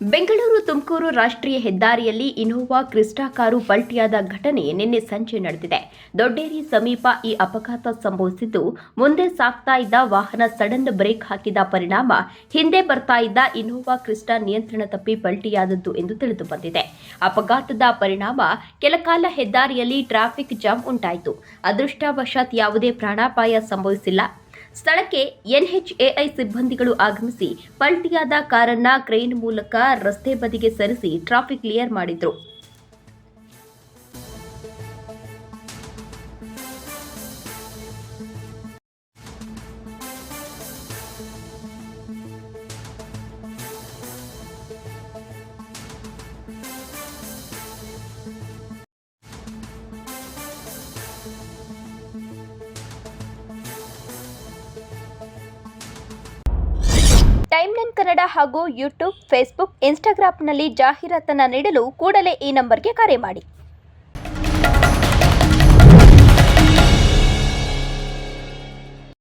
ಬೆಂಗಳೂರು ತುಮಕೂರು ರಾಷ್ಟ್ರೀಯ ಹೆದ್ದಾರಿಯಲ್ಲಿ Innova Crysta car ಪಲ್ಟಿಯಾದ ಘಟನೆ ನಿನ್ನೆ ಸಂಜೆ ನಡೆದಿದೆ. ದೊಡ್ಡೇರಿ ಸಮೀಪ ಈ ಅಪಘಾತ ಸಂಭವಿಸಿದ್ದು, ಮುಂದೆ ಸಾಗ್ತಾ ಇದ್ದ ವಾಹನ ಸಡನ್ ಬ್ರೇಕ್ ಹಾಕಿದ ಪರಿಣಾಮ ಹಿಂದೆ ಬರ್ತಾ ಇದ್ದ ಇನೋವಾ ಕ್ರಿಸ್ಟಾ ನಿಯಂತ್ರಣ ತಪ್ಪಿ ಪಲ್ಟಿಯಾದದ್ದು ಎಂದು ತಿಳಿದು ಬಂದಿದೆ. ಅಪಘಾತದ ಪರಿಣಾಮ ಕೆಲಕಾಲ ಹೆದ್ದಾರಿಯಲ್ಲಿ ಟ್ರಾಫಿಕ್ ಜಾಮ್ ಉಂಟಾಯಿತು. ಅದೃಷ್ಟವಶಾತ್ ಯಾವುದೇ ಪ್ರಾಣಾಪಾಯ ಸಂಭವಿಸಿಲ್ಲ. ಸ್ಥಳಕ್ಕೆ ಎನ್ಎಚ್ಎಐ ಸಿಬ್ಬಂದಿಗಳು ಆಗಮಿಸಿ ಪಲ್ಟಿಯಾದ ಕಾರನ್ನ ಕ್ರೇನ್ ಮೂಲಕ ರಸ್ತೆ ಬದಿಗೆ ಸರಿಸಿ ಟ್ರಾಫಿಕ್ ಕ್ಲಿಯರ್ ಮಾಡಿದ್ರು. ಟೈಮ್ಲೈನ್ ಕನ್ನಡ ಹಾಗೂ ಯೂಟ್ಯೂಬ್ ಫೇಸ್ಬುಕ್ ಇನ್ಸ್ಟಾಗ್ರಾಮ್ನಲ್ಲಿ ಜಾಹೀರಾತನ್ನ ನೀಡಲು ಕೂಡಲೇ ಈ ನಂಬರ್ಗೆ ಕರೆ ಮಾಡಿ.